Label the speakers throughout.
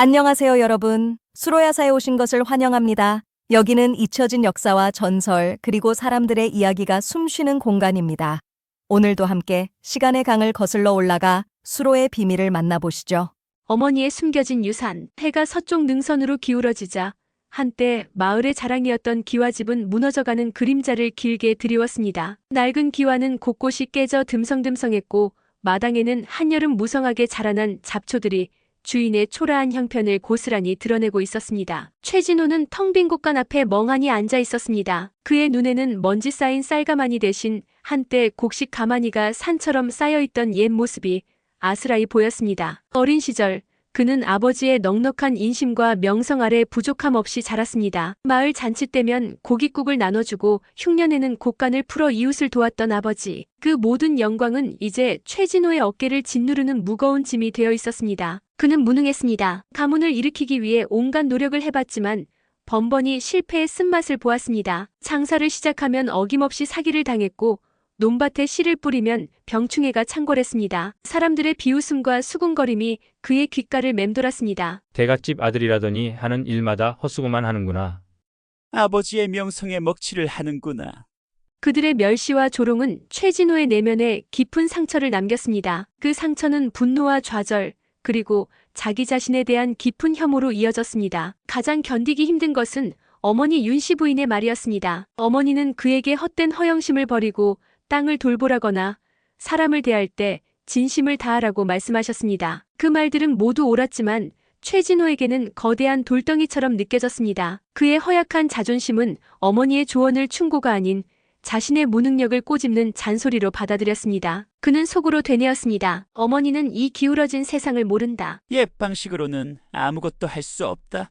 Speaker 1: 안녕하세요, 여러분. 수로야사에 오신 것을 환영합니다. 여기는 잊혀진 역사와 전설, 그리고 사람들의 이야기가 숨쉬는 공간입니다. 오늘도 함께 시간의 강을 거슬러 올라가 수로의 비밀을 만나보시죠.
Speaker 2: 어머니의 숨겨진 유산, 해가 서쪽 능선으로 기울어지자 한때 마을의 자랑이었던 기와집은 무너져가는 그림자를 길게 드리웠습니다. 낡은 기와는 곳곳이 깨져 듬성듬성했고 마당에는 한여름 무성하게 자라난 잡초들이 주인의 초라한 형편을 고스란히 드러내고 있었습니다. 최진호는 텅 빈 곳간 앞에 멍하니 앉아 있었습니다. 그의 눈에는 먼지 쌓인 쌀가마니 대신 한때 곡식 가마니가 산처럼 쌓여있던 옛 모습이 아스라이 보였습니다. 어린 시절 그는 아버지의 넉넉한 인심과 명성 아래 부족함 없이 자랐습니다. 마을 잔치 때면 고깃국을 나눠주고 흉년에는 곡간을 풀어 이웃을 도왔던 아버지. 그 모든 영광은 이제 최진호의 어깨를 짓누르는 무거운 짐이 되어 있었습니다. 그는 무능했습니다. 가문을 일으키기 위해 온갖 노력을 해봤지만 번번이 실패의 쓴맛을 보았습니다. 장사를 시작하면 어김없이 사기를 당했고 논밭에 씨를 뿌리면 병충해가 창궐했습니다. 사람들의 비웃음과 수군거림이 그의 귓가를 맴돌았습니다.
Speaker 3: 대갓집 아들이라더니 하는 일마다 헛수고만 하는구나.
Speaker 4: 아버지의 명성에 먹칠을 하는구나.
Speaker 2: 그들의 멸시와 조롱은 최진호의 내면에 깊은 상처를 남겼습니다. 그 상처는 분노와 좌절, 그리고 자기 자신에 대한 깊은 혐오로 이어졌습니다. 가장 견디기 힘든 것은 어머니 윤 씨 부인의 말이었습니다. 어머니는 그에게 헛된 허영심을 버리고 땅을 돌보라거나 사람을 대할 때 진심을 다하라고 말씀하셨습니다. 그 말들은 모두 옳았지만 최진호에게는 거대한 돌덩이처럼 느껴졌습니다. 그의 허약한 자존심은 어머니의 조언을 충고가 아닌 자신의 무능력을 꼬집는 잔소리로 받아들였습니다. 그는 속으로 되뇌었습니다. 어머니는 이 기울어진 세상을 모른다.
Speaker 4: 옛 방식으로는 아무것도 할 수 없다.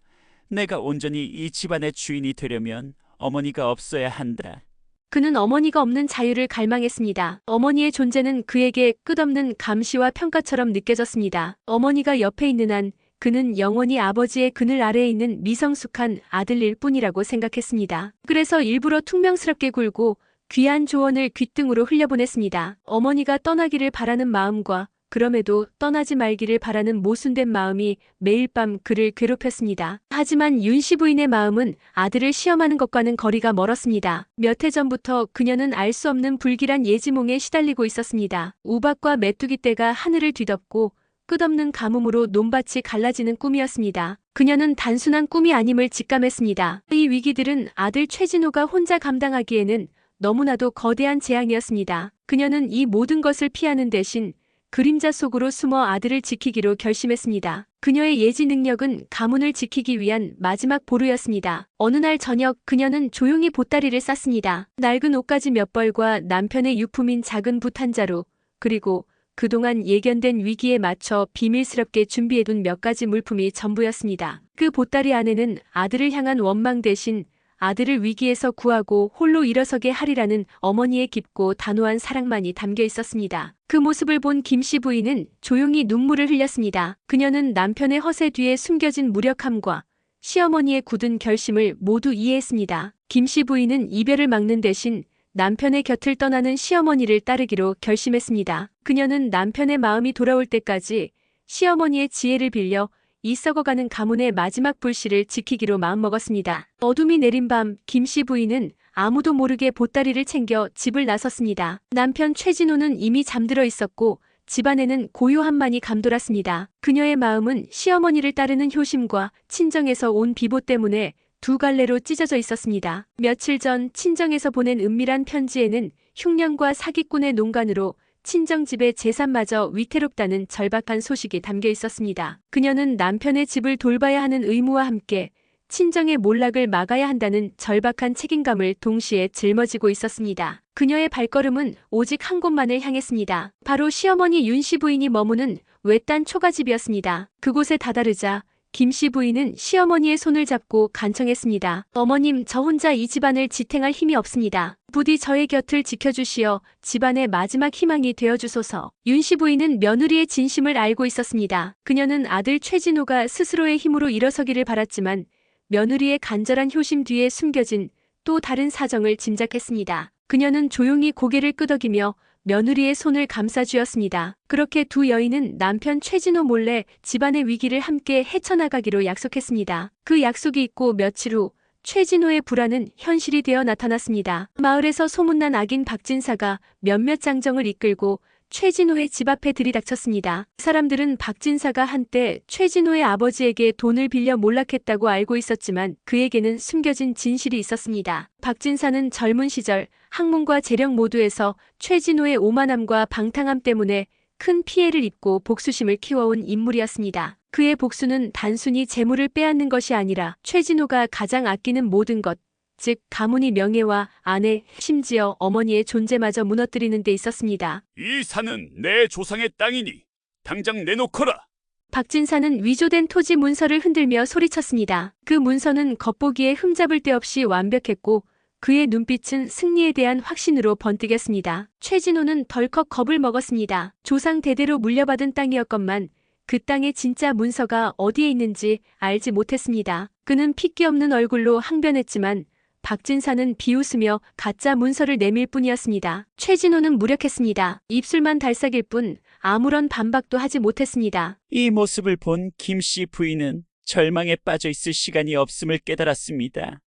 Speaker 4: 내가 온전히 이 집안의 주인이 되려면 어머니가 없어야 한다.
Speaker 2: 그는 어머니가 없는 자유를 갈망했습니다. 어머니의 존재는 그에게 끝없는 감시와 평가처럼 느껴졌습니다. 어머니가 옆에 있는 한 그는 영원히 아버지의 그늘 아래에 있는 미성숙한 아들일 뿐이라고 생각했습니다. 그래서 일부러 퉁명스럽게 굴고 귀한 조언을 귓등으로 흘려보냈습니다. 어머니가 떠나기를 바라는 마음과 그럼에도 떠나지 말기를 바라는 모순된 마음이 매일 밤 그를 괴롭혔습니다. 하지만 윤씨 부인의 마음은 아들을 시험하는 것과는 거리가 멀었습니다. 몇 해 전부터 그녀는 알 수 없는 불길한 예지몽에 시달리고 있었습니다. 우박과 메뚜기 떼가 하늘을 뒤덮고 끝없는 가뭄으로 논밭이 갈라지는 꿈이었습니다. 그녀는 단순한 꿈이 아님을 직감했습니다. 이 위기들은 아들 최진호가 혼자 감당하기에는 너무나도 거대한 재앙이었습니다. 그녀는 이 모든 것을 피하는 대신 그림자 속으로 숨어 아들을 지키기로 결심했습니다. 그녀의 예지 능력은 가문을 지키기 위한 마지막 보루였습니다. 어느 날 저녁 그녀는 조용히 보따리를 쌌습니다. 낡은 옷가지 몇 벌과 남편의 유품인 작은 붓 한 자루, 그리고 그동안 예견된 위기에 맞춰 비밀스럽게 준비해둔 몇 가지 물품이 전부였습니다. 그 보따리 안에는 아들을 향한 원망 대신 아들을 위기에서 구하고 홀로 일어서게 하리라는 어머니의 깊고 단호한 사랑만이 담겨 있었습니다. 그 모습을 본 김씨 부인은 조용히 눈물을 흘렸습니다. 그녀는 남편의 허세 뒤에 숨겨진 무력함과 시어머니의 굳은 결심을 모두 이해했습니다. 김씨 부인은 이별을 막는 대신 남편의 곁을 떠나는 시어머니를 따르기로 결심했습니다. 그녀는 남편의 마음이 돌아올 때까지 시어머니의 지혜를 빌려 이 썩어가는 가문의 마지막 불씨를 지키기로 마음먹었습니다. 어둠이 내린 밤 김씨 부인은 아무도 모르게 보따리를 챙겨 집을 나섰습니다. 남편 최진호는 이미 잠들어 있었고 집안에는 고요함만이 감돌았습니다. 그녀의 마음은 시어머니를 따르는 효심과 친정에서 온 비보 때문에 두 갈래로 찢어져 있었습니다. 며칠 전 친정에서 보낸 은밀한 편지에는 흉년과 사기꾼의 농간으로 친정집의 재산마저 위태롭다는 절박한 소식이 담겨 있었습니다. 그녀는 남편의 집을 돌봐야 하는 의무와 함께 친정의 몰락을 막아야 한다는 절박한 책임감을 동시에 짊어지고 있었습니다. 그녀의 발걸음은 오직 한 곳만을 향했습니다. 바로 시어머니 윤씨 부인이 머무는 외딴 초가집이었습니다. 그곳에 다다르자 김씨 부인은 시어머니의 손을 잡고 간청했습니다. 어머님, 저 혼자 이 집안을 지탱할 힘이 없습니다. 부디 저의 곁을 지켜주시어 집안의 마지막 희망이 되어주소서. 윤씨 부인은 며느리의 진심을 알고 있었습니다. 그녀는 아들 최진호가 스스로의 힘으로 일어서기를 바랐지만 며느리의 간절한 효심 뒤에 숨겨진 또 다른 사정을 짐작했습니다. 그녀는 조용히 고개를 끄덕이며 며느리의 손을 감싸주었습니다. 그렇게 두 여인은 남편 최진호 몰래 집안의 위기를 함께 헤쳐나가기로 약속했습니다. 그 약속이 있고 며칠 후 최진호의 불안은 현실이 되어 나타났습니다. 마을에서 소문난 악인 박진사가 몇몇 장정을 이끌고 최진호의 집 앞에 들이닥쳤습니다. 사람들은 박진사가 한때 최진호의 아버지에게 돈을 빌려 몰락했다고 알고 있었지만 그에게는 숨겨진 진실이 있었습니다. 박진사는 젊은 시절 학문과 재력 모두에서 최진호의 오만함과 방탕함 때문에 큰 피해를 입고 복수심을 키워온 인물이었습니다. 그의 복수는 단순히 재물을 빼앗는 것이 아니라 최진호가 가장 아끼는 모든 것, 즉 가문의 명예와 아내, 심지어 어머니의 존재마저 무너뜨리는 데 있었습니다.
Speaker 5: 이 산은 내 조상의 땅이니 당장 내놓거라.
Speaker 2: 박진사는 위조된 토지 문서를 흔들며 소리쳤습니다. 그 문서는 겉보기에 흠잡을 데 없이 완벽했고 그의 눈빛은 승리에 대한 확신으로 번뜩였습니다. 최진호는 덜컥 겁을 먹었습니다. 조상 대대로 물려받은 땅이었건만 그 땅의 진짜 문서가 어디에 있는지 알지 못했습니다. 그는 핏기 없는 얼굴로 항변했지만 박진사는 비웃으며 가짜 문서를 내밀 뿐이었습니다. 최진호는 무력했습니다. 입술만 달싹일 뿐 아무런 반박도 하지 못했습니다.
Speaker 4: 이 모습을 본 김 씨 부인은 절망에 빠져 있을 시간이 없음을 깨달았습니다.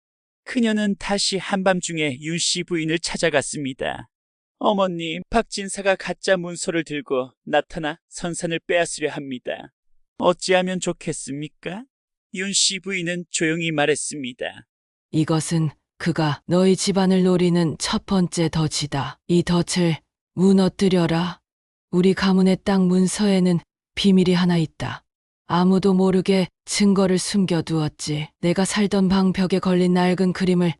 Speaker 4: 그녀는 다시 한밤중에 윤 씨 부인을 찾아갔습니다. 어머님, 박진사가 가짜 문서를 들고 나타나 선산을 빼앗으려 합니다. 어찌하면 좋겠습니까? 윤 씨 부인은 조용히 말했습니다.
Speaker 6: 이것은 그가 너희 집안을 노리는 첫 번째 덫이다. 이 덫을 무너뜨려라. 우리 가문의 땅 문서에는 비밀이 하나 있다. 아무도 모르게 증거를 숨겨두었지. 내가 살던 방 벽에 걸린 낡은 그림을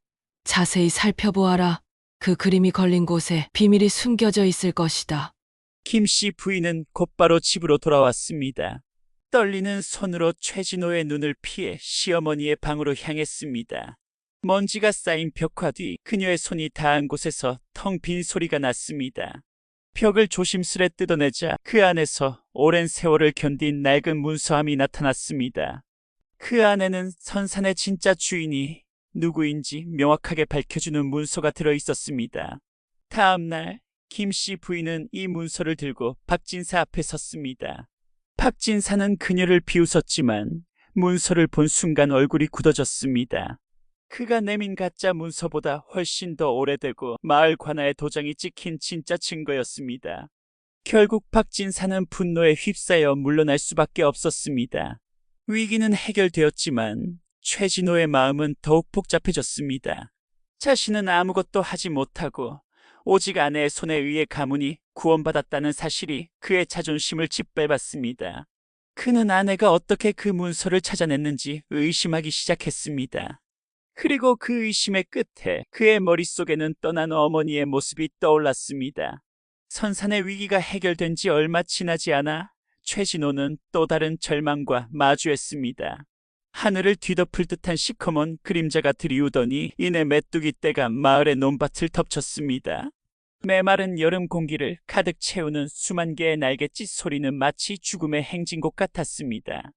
Speaker 6: 자세히 살펴보아라. 그 그림이 걸린 곳에 비밀이 숨겨져 있을 것이다.
Speaker 4: 김 씨 부인은 곧바로 집으로 돌아왔습니다. 떨리는 손으로 최진호의 눈을 피해 시어머니의 방으로 향했습니다. 먼지가 쌓인 벽화 뒤 그녀의 손이 닿은 곳에서 텅 빈 소리가 났습니다. 벽을 조심스레 뜯어내자 그 안에서 오랜 세월을 견딘 낡은 문서함이 나타났습니다. 그 안에는 선산의 진짜 주인이 누구인지 명확하게 밝혀주는 문서가 들어 있었습니다. 다음 날 김씨 부인은 이 문서를 들고 박진사 앞에 섰습니다. 박진사는 그녀를 비웃었지만 문서를 본 순간 얼굴이 굳어졌습니다. 그가 내민 가짜 문서보다 훨씬 더 오래되고 마을 관아에 도장이 찍힌 진짜 증거였습니다. 결국 박진사는 분노에 휩싸여 물러날 수밖에 없었습니다. 위기는 해결되었지만 최진호의 마음은 더욱 복잡해졌습니다. 자신은 아무것도 하지 못하고 오직 아내의 손에 의해 가문이 구원받았다는 사실이 그의 자존심을 짓밟았습니다. 그는 아내가 어떻게 그 문서를 찾아냈는지 의심하기 시작했습니다. 그리고 그 의심의 끝에 그의 머릿속에는 떠난 어머니의 모습이 떠올랐습니다. 선산의 위기가 해결된 지 얼마 지나지 않아 최진호는 또 다른 절망과 마주했습니다. 하늘을 뒤덮을 듯한 시커먼 그림자가 들이우더니 이내 메뚜기 떼가 마을의 논밭을 덮쳤습니다. 메마른 여름 공기를 가득 채우는 수만 개의 날갯짓 소리는 마치 죽음의 행진곡 같았습니다.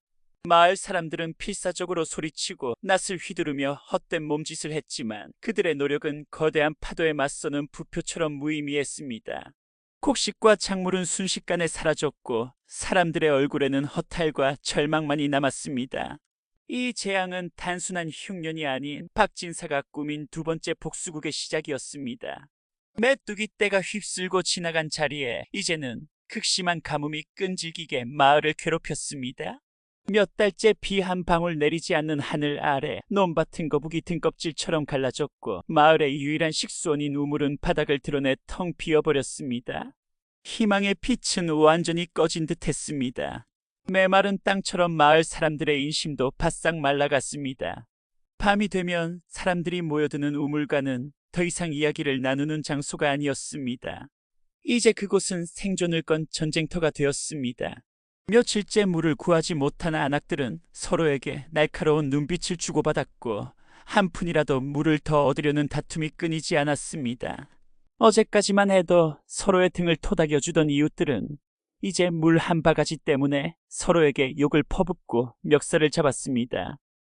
Speaker 4: 마을 사람들은 필사적으로 소리치고 낯을 휘두르며 헛된 몸짓을 했지만 그들의 노력은 거대한 파도에 맞서는 부표처럼 무의미했습니다. 곡식과 작물은 순식간에 사라졌고 사람들의 얼굴에는 허탈과 절망만이 남았습니다. 이 재앙은 단순한 흉년이 아닌 박진사가 꾸민 두 번째 복수국의 시작이었습니다. 메뚜기 떼가 휩쓸고 지나간 자리에 이제는 극심한 가뭄이 끈질기게 마을을 괴롭혔습니다. 몇 달째 비 한 방울 내리지 않는 하늘 아래 논밭은 거북이 등껍질처럼 갈라졌고 마을의 유일한 식수원인 우물은 바닥을 드러내 텅 비어버렸습니다. 희망의 빛은 완전히 꺼진 듯 했습니다. 메마른 땅처럼 마을 사람들의 인심도 바싹 말라갔습니다. 밤이 되면 사람들이 모여드는 우물가는 더 이상 이야기를 나누는 장소가 아니었습니다. 이제 그곳은 생존을 건 전쟁터가 되었습니다. 며칠째 물을 구하지 못한 안악들은 서로에게 날카로운 눈빛을 주고받았고 한 푼이라도 물을 더 얻으려는 다툼이 끊이지 않았습니다. 어제까지만 해도 서로의 등을 토닥여주던 이웃들은 이제 물 한 바가지 때문에 서로에게 욕을 퍼붓고 멱살을 잡았습니다.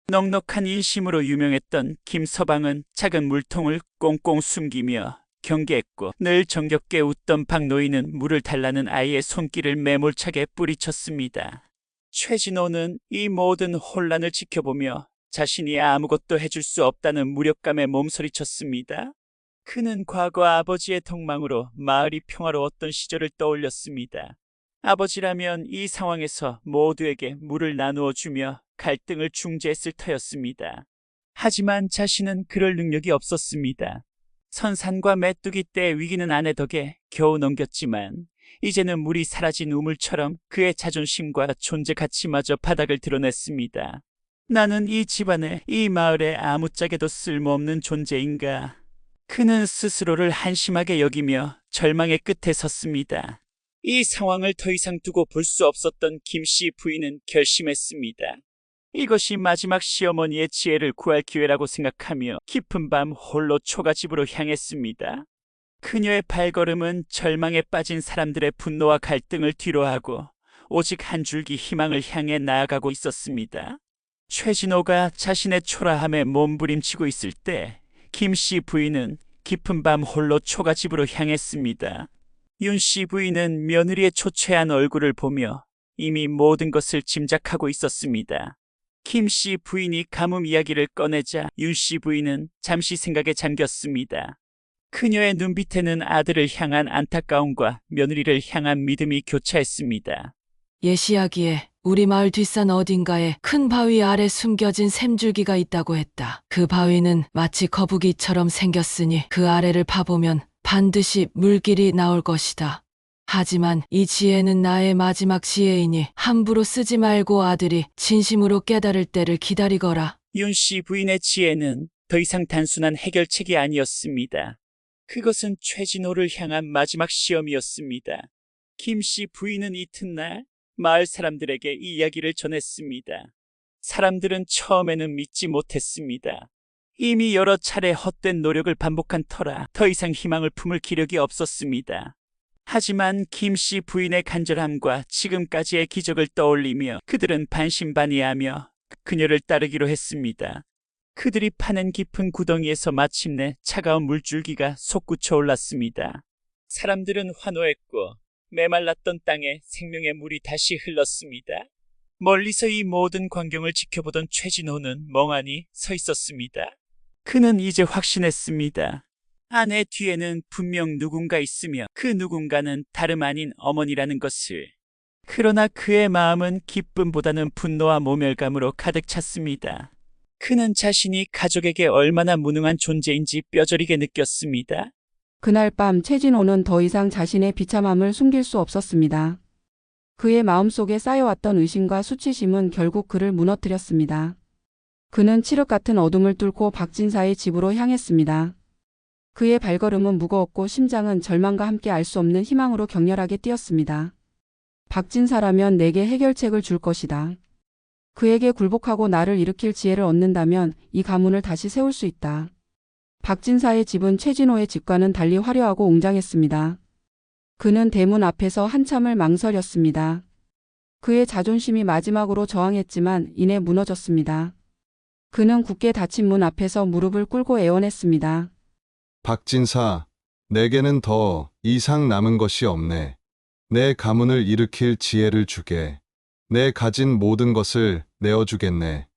Speaker 4: 넉넉한 인심으로 유명했던 김서방은 작은 물통을 꽁꽁 숨기며 경계했고 늘 정겹게 웃던 박 노인은 물을 달라는 아이의 손길을 매몰차게 뿌리쳤습니다. 최진호는 이 모든 혼란을 지켜보며 자신이 아무것도 해줄 수 없다는 무력감에 몸서리쳤습니다. 그는 과거 아버지의 통망으로 마을이 평화로웠던 시절을 떠올렸습니다. 아버지라면 이 상황에서 모두에게 물을 나누어 주며 갈등을 중재했을 터였습니다. 하지만 자신은 그럴 능력이 없었습니다. 선산과 메뚜기 때 위기는 아내 덕에 겨우 넘겼지만 이제는 물이 사라진 우물처럼 그의 자존심과 존재 가치마저 바닥을 드러냈습니다. 나는 이 집안에 이 마을에 아무짝에도 쓸모없는 존재인가. 그는 스스로를 한심하게 여기며 절망의 끝에 섰습니다. 이 상황을 더 이상 두고 볼 수 없었던 김 씨 부인은 결심했습니다. 이것이 마지막 시어머니의 지혜를 구할 기회라고 생각하며 깊은 밤 홀로 초가집으로 향했습니다. 그녀의 발걸음은 절망에 빠진 사람들의 분노와 갈등을 뒤로하고 오직 한 줄기 희망을 향해 나아가고 있었습니다. 최진호가 자신의 초라함에 몸부림치고 있을 때 김 씨 부인은 깊은 밤 홀로 초가집으로 향했습니다. 윤 씨 부인은 며느리의 초췌한 얼굴을 보며 이미 모든 것을 짐작하고 있었습니다. 김 씨 부인이 가뭄 이야기를 꺼내자 윤 씨 부인은 잠시 생각에 잠겼습니다. 그녀의 눈빛에는 아들을 향한 안타까움과 며느리를 향한 믿음이 교차했습니다.
Speaker 6: 예시하기에 우리 마을 뒷산 어딘가에 큰 바위 아래 숨겨진 샘줄기가 있다고 했다. 그 바위는 마치 거북이처럼 생겼으니 그 아래를 파보면 반드시 물길이 나올 것이다. 하지만 이 지혜는 나의 마지막 지혜이니 함부로 쓰지 말고 아들이 진심으로 깨달을 때를 기다리거라.
Speaker 4: 윤씨 부인의 지혜는 더 이상 단순한 해결책이 아니었습니다. 그것은 최진호를 향한 마지막 시험이었습니다. 김씨 부인은 이튿날 마을 사람들에게 이 이야기를 전했습니다. 사람들은 처음에는 믿지 못했습니다. 이미 여러 차례 헛된 노력을 반복한 터라 더 이상 희망을 품을 기력이 없었습니다. 하지만 김 씨 부인의 간절함과 지금까지의 기적을 떠올리며 그들은 반신반의하며 그녀를 따르기로 했습니다. 그들이 파낸 깊은 구덩이에서 마침내 차가운 물줄기가 솟구쳐 올랐습니다. 사람들은 환호했고 메말랐던 땅에 생명의 물이 다시 흘렀습니다. 멀리서 이 모든 광경을 지켜보던 최진호는 멍하니 서 있었습니다. 그는 이제 확신했습니다. 아내 뒤에는 분명 누군가 있으며 그 누군가는 다름 아닌 어머니라는 것을. 그러나 그의 마음은 기쁨보다는 분노와 모멸감으로 가득 찼습니다. 그는 자신이 가족에게 얼마나 무능한 존재인지 뼈저리게 느꼈습니다.
Speaker 7: 그날 밤 최진호는 더 이상 자신의 비참함을 숨길 수 없었습니다. 그의 마음속에 쌓여왔던 의심과 수치심은 결국 그를 무너뜨렸습니다. 그는 칠흑 같은 어둠을 뚫고 박진사의 집으로 향했습니다. 그의 발걸음은 무거웠고 심장은 절망과 함께 알 수 없는 희망으로 격렬하게 뛰었습니다. 박진사라면 내게 해결책을 줄 것이다. 그에게 굴복하고 나를 일으킬 지혜를 얻는다면 이 가문을 다시 세울 수 있다. 박진사의 집은 최진호의 집과는 달리 화려하고 웅장했습니다. 그는 대문 앞에서 한참을 망설였습니다. 그의 자존심이 마지막으로 저항했지만 이내 무너졌습니다. 그는 굳게 닫힌 문 앞에서 무릎을 꿇고 애원했습니다.
Speaker 8: 박진사, 내게는 더 이상 남은 것이 없네. 내 가문을 일으킬 지혜를 주게. 내 가진 모든 것을 내어주겠네.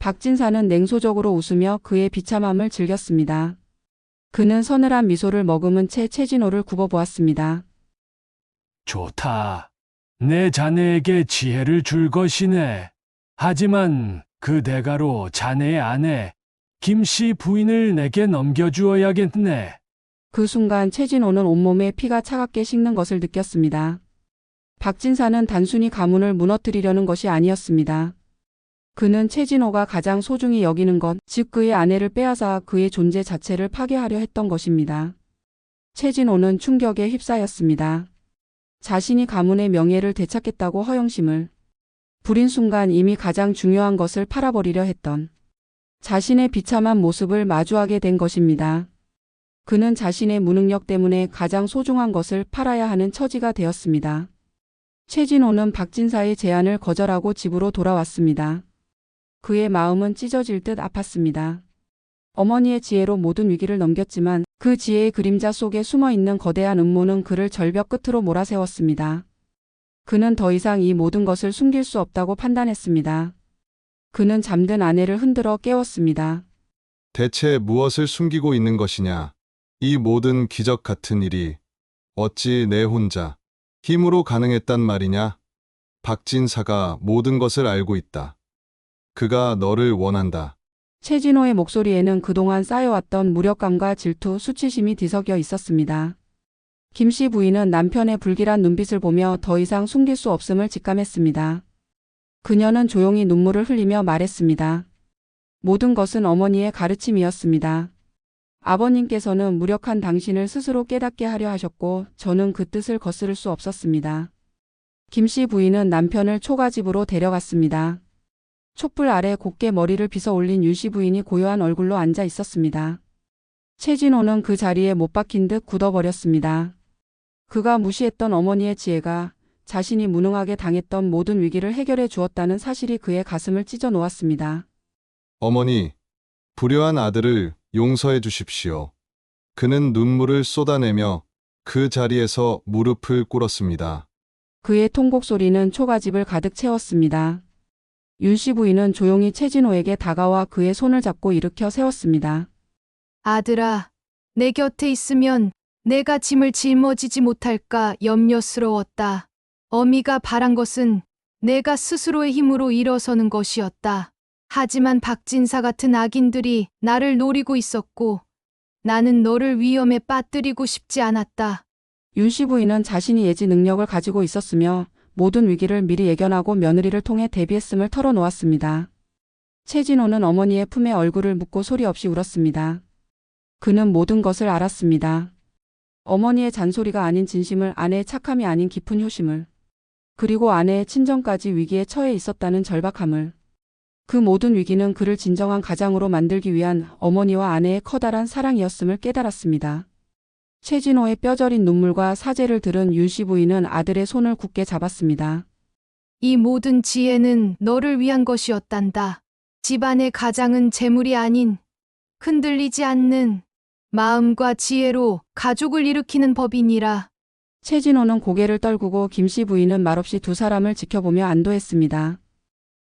Speaker 7: 박진사는 냉소적으로 웃으며 그의 비참함을 즐겼습니다. 그는 서늘한 미소를 머금은 채 최진호를 굽어보았습니다.
Speaker 9: 좋다. 내 자네에게 지혜를 줄 것이네. 하지만 그 대가로 자네의 아내 김씨 부인을 내게 넘겨주어야겠네.
Speaker 7: 그 순간 최진호는 온몸에 피가 차갑게 식는 것을 느꼈습니다. 박진사는 단순히 가문을 무너뜨리려는 것이 아니었습니다. 그는 최진호가 가장 소중히 여기는 것, 즉 그의 아내를 빼앗아 그의 존재 자체를 파괴하려 했던 것입니다. 최진호는 충격에 휩싸였습니다. 자신이 가문의 명예를 되찾겠다고 허영심을 부린 순간 이미 가장 중요한 것을 팔아버리려 했던 자신의 비참한 모습을 마주하게 된 것입니다. 그는 자신의 무능력 때문에 가장 소중한 것을 팔아야 하는 처지가 되었습니다. 최진호는 박진사의 제안을 거절하고 집으로 돌아왔습니다. 그의 마음은 찢어질 듯 아팠습니다. 어머니의 지혜로 모든 위기를 넘겼지만 그 지혜의 그림자 속에 숨어 있는 거대한 음모는 그를 절벽 끝으로 몰아세웠습니다. 그는 더 이상 이 모든 것을 숨길 수 없다고 판단했습니다. 그는 잠든 아내를 흔들어 깨웠습니다.
Speaker 8: 대체 무엇을 숨기고 있는 것이냐? 이 모든 기적 같은 일이 어찌 내 혼자 힘으로 가능했단 말이냐? 박진사가 모든 것을 알고 있다. 그가 너를 원한다.
Speaker 7: 최진호의 목소리에는 그동안 쌓여왔던 무력감과 질투, 수치심이 뒤섞여 있었습니다. 김 씨 부인은 남편의 불길한 눈빛을 보며 더 이상 숨길 수 없음을 직감했습니다. 그녀는 조용히 눈물을 흘리며 말했습니다. 모든 것은 어머니의 가르침이었습니다. 아버님께서는 무력한 당신을 스스로 깨닫게 하려 하셨고 저는 그 뜻을 거스를 수 없었습니다. 김씨 부인은 남편을 초가집으로 데려갔습니다. 촛불 아래 곱게 머리를 빗어 올린 윤씨 부인이 고요한 얼굴로 앉아 있었습니다. 최진호는 그 자리에 못 박힌 듯 굳어버렸습니다. 그가 무시했던 어머니의 지혜가 자신이 무능하게 당했던 모든 위기를 해결해 주었다는 사실이 그의 가슴을 찢어 놓았습니다.
Speaker 8: 어머니, 불효한 아들을 용서해 주십시오. 그는 눈물을 쏟아내며 그 자리에서 무릎을 꿇었습니다.
Speaker 7: 그의 통곡 소리는 초가집을 가득 채웠습니다. 윤씨 부인은 조용히 최진호에게 다가와 그의 손을 잡고 일으켜 세웠습니다.
Speaker 10: 아들아, 내 곁에 있으면 내가 짐을 짊어지지 못할까 염려스러웠다. 어미가 바란 것은 내가 스스로의 힘으로 일어서는 것이었다. 하지만 박진사 같은 악인들이 나를 노리고 있었고 나는 너를 위험에 빠뜨리고 싶지 않았다.
Speaker 7: 윤씨 부인은 자신이 예지 능력을 가지고 있었으며 모든 위기를 미리 예견하고 며느리를 통해 대비했음을 털어놓았습니다. 최진호는 어머니의 품에 얼굴을 묻고 소리 없이 울었습니다. 그는 모든 것을 알았습니다. 어머니의 잔소리가 아닌 진심을 아내의 착함이 아닌 깊은 효심을 그리고 아내의 친정까지 위기에 처해 있었다는 절박함을 그 모든 위기는 그를 진정한 가장으로 만들기 위한 어머니와 아내의 커다란 사랑이었음을 깨달았습니다. 최진호의 뼈저린 눈물과 사죄를 들은 윤씨 부인은 아들의 손을 굳게 잡았습니다.
Speaker 10: 이 모든 지혜는 너를 위한 것이었단다. 집안의 가장은 재물이 아닌 흔들리지 않는 마음과 지혜로 가족을 일으키는 법이니라.
Speaker 7: 최진호는 고개를 떨구고 김씨 부인은 말없이 두 사람을 지켜보며 안도했습니다.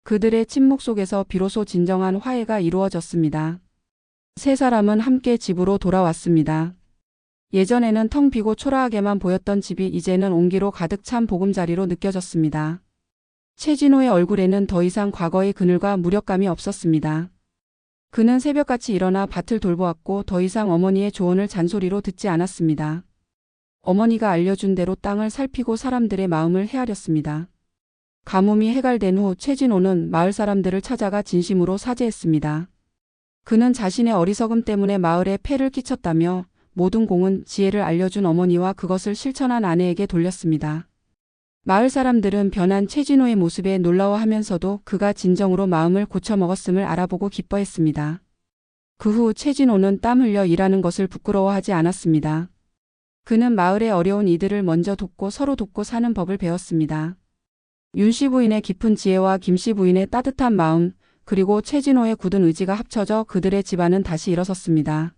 Speaker 7: 그들의 침묵 속에서 비로소 진정한 화해가 이루어졌습니다. 세 사람은 함께 집으로 돌아왔습니다. 예전에는 텅 비고 초라하게만 보였던 집이 이제는 온기로 가득 찬 보금자리로 느껴졌습니다. 최진호의 얼굴에는 더 이상 과거의 그늘과 무력감이 없었습니다. 그는 새벽같이 일어나 밭을 돌보았고 더 이상 어머니의 조언을 잔소리로 듣지 않았습니다. 어머니가 알려준 대로 땅을 살피고 사람들의 마음을 헤아렸습니다. 가뭄이 해갈된 후 최진호는 마을 사람들을 찾아가 진심으로 사죄했습니다. 그는 자신의 어리석음 때문에 마을에 폐를 끼쳤다며 모든 공은 지혜를 알려준 어머니와 그것을 실천한 아내에게 돌렸습니다. 마을 사람들은 변한 최진호의 모습에 놀라워하면서도 그가 진정으로 마음을 고쳐먹었음을 알아보고 기뻐했습니다. 그 후 최진호는 땀 흘려 일하는 것을 부끄러워하지 않았습니다. 그는 마을의 어려운 이들을 먼저 돕고 서로 돕고 사는 법을 배웠습니다. 윤씨 부인의 깊은 지혜와 김씨 부인의 따뜻한 마음, 그리고 최진호의 굳은 의지가 합쳐져 그들의 집안은 다시 일어섰습니다.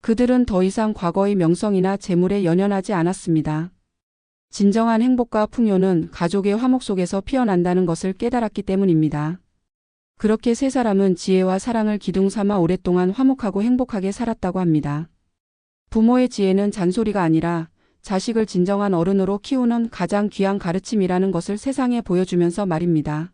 Speaker 7: 그들은 더 이상 과거의 명성이나 재물에 연연하지 않았습니다. 진정한 행복과 풍요는 가족의 화목 속에서 피어난다는 것을 깨달았기 때문입니다. 그렇게 세 사람은 지혜와 사랑을 기둥 삼아 오랫동안 화목하고 행복하게 살았다고 합니다. 부모의 지혜는 잔소리가 아니라 자식을 진정한 어른으로 키우는 가장 귀한 가르침이라는 것을 세상에 보여주면서 말입니다.